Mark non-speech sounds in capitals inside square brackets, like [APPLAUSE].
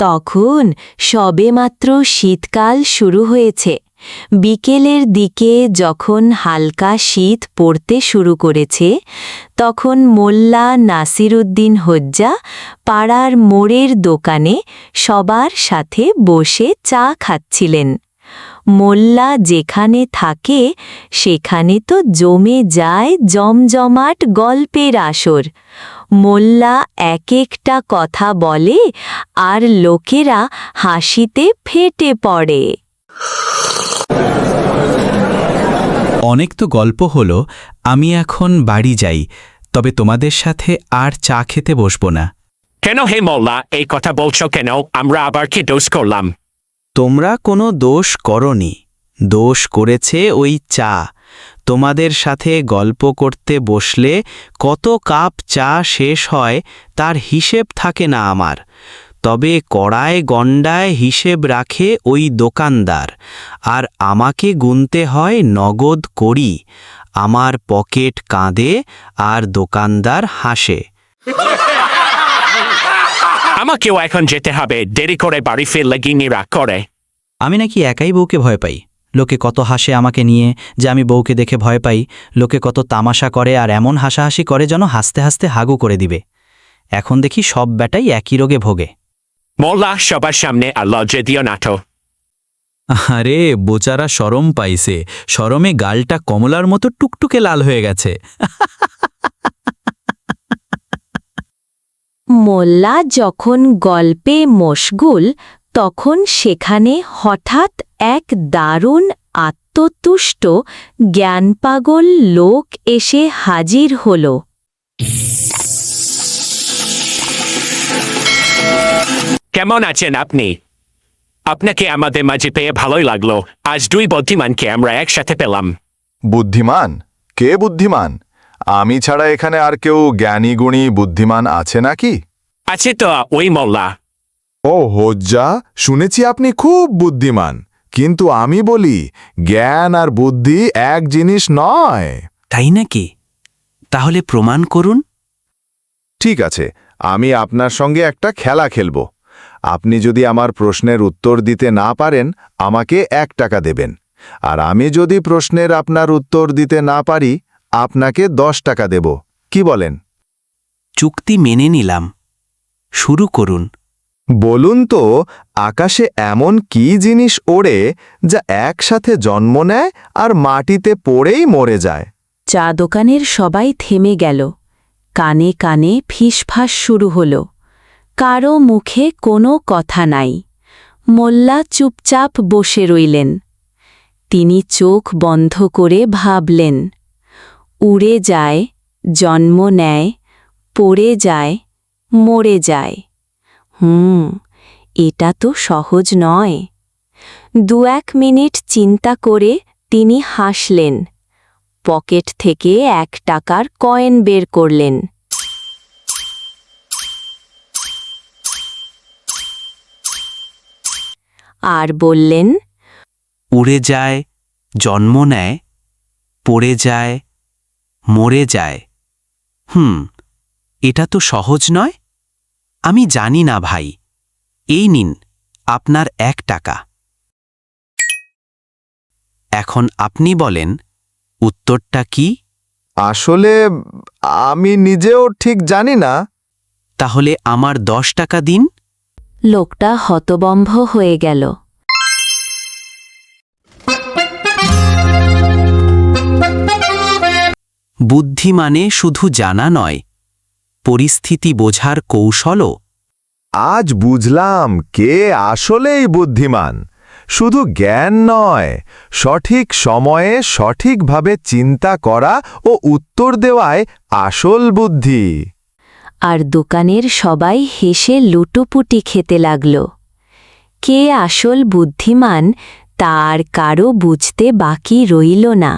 তখন সবেমাত্র শীতকাল শুরু হয়েছে। বিকেলের দিকে যখন হালকা শীত পড়তে শুরু করেছে, তখন মোল্লা নাসিরুদ্দিন হজ্জা পাড়ার মোড়ের দোকানে সবার সাথে বসে চা খাচ্ছিলেন। মোল্লা যেখানে থাকে সেখানে তো জমে যায় জমজমাট গল্পের আসর। মোল্লা এক একটা কথা বলে আর লোকেরা হাসিতে ফেটে পড়ে। অনেক তো গল্প হলো আমি এখন বাড়ি যাই তবে তোমাদের সাথে আর চা খেতে বসবো না। কেন হে মোল্লা এই কথা বলছো কেন? আমরা আবার কি দোষ করলাম? তোমরা কোনো দোষ করনি। দোষ করেছে ওই চা। তোমাদের সাথে গল্প করতে বসলে কত কাপ চা শেষ হয় তার হিসেব থাকে না আমার। তবে কড়ায় গণ্ডায় হিসেব রাখে ওই দোকানদার। আর আমাকে গুনতে হয় নগদ করি আমার পকেট কাঁদে আর দোকানদার হাসে। আমাকেও এখন যেতে হবে। দেরি করে বাড়ি ফিরলে গিনিরা করে। আমি নাকি একাই বউকে ভয় পাই। লোকে কত হাসে আমাকে নিয়ে যে আমি বউকে দেখে ভয় পাই। লোকে কত তামাশা করে আর এমন হাসাহাসি করে যেন হাসতে হাসতে হাগু করে দিবে। এখন দেখি সব ব্যাটাই একই রোগে ভোগে। মোল্লা সবার সামনে আর লজ্জে দিও না তো। আরে বোচারা সরম পাইছে। সরমে গালটা কমলার মতো টুকটুকে লাল হয়ে গেছে। [LAUGHS] মোল্লা যখন গল্পে মশগুল তখন সেখানে হঠাৎ এক দারুণ আত্মতুষ্ট জ্ঞানপাগল লোক এসে হাজির হল। কেমন আছেন আপনি? আপনাকে আমাদের মাঝে পেয়ে ভালোই লাগল। আজ দুই বুদ্ধিমানকে আমরা একসাথে পেলাম। বুদ্ধিমান? কে বুদ্ধিমান? আমি ছাড়া এখানে আর কেউ জ্ঞানী গুণী বুদ্ধিমান আছে নাকি? আছে তো ওই মোল্লা ও হজ্জা শুনেছি আপনি খুব বুদ্ধিমান। কিন্তু আমি বলি জ্ঞান আর বুদ্ধি এক জিনিস নয়। তাই নাকি? তাহলে প্রমাণ করুন। ঠিক আছে আমি আপনার সঙ্গে একটা খেলা খেলব। আপনি যদি আমার প্রশ্নের উত্তর দিতে না পারেন আমাকে এক টাকা দেবেন। আর আমি যদি প্রশ্নের আপনার উত্তর দিতে না পারি আপনাকে দশ টাকা দেব। কি বলেন? চুক্তি মেনে নিলাম। শুরু করুন। বলুন তো আকাশে এমন কি জিনিস ওড়ে যা একসাথে জন্ম নেয় আর মাটিতে পড়েই মরে যায়? চা দোকানের সবাই থেমে গেল। কানে কানে ফিসফাস শুরু হল। কারও মুখে কোনো কথা নাই। মোল্লা চুপচাপ বসে রইলেন। তিনি চোখ বন্ধ করে ভাবলেন উড়ে যায় জন্ম নেয় পড়ে যায় মরে যায়। হুম, এটা তো সহজ নয়। দু এক মিনিট চিন্তা করে তিনি হাসলেন। পকেট থেকে এক টাকার কয়েন বের করলেন। আর বললেন, উড়ে যায়, জন্ম নেয়, পড়ে যায়, মরে যায়। হুম, এটা তো সহজ নয়? আমি জানি না ভাই। এই নিন আপনার এক টাকা। এখন আপনি বলেন উত্তরটা কি? আসলে আমি নিজেও ঠিক জানি না। তাহলে আমার দশ টাকা দিন। লোকটা হতবম্ব হয়ে গেল। বুদ্ধি মানে শুধু জানা নয় পরিস্থিতি বোঝার কৌশলও? আজ বুঝলাম কে আসলেই বুদ্ধিমান। শুধু জ্ঞান নয় সঠিক সময়ে সঠিকভাবে চিন্তা করা ও উত্তর দেওয়ায় আসল বুদ্ধি। আর দোকানের সবাই হেসে লুটোপুটি খেতে লাগল। কে আসল বুদ্ধিমান তার কারও বুঝতে বাকি রইল না।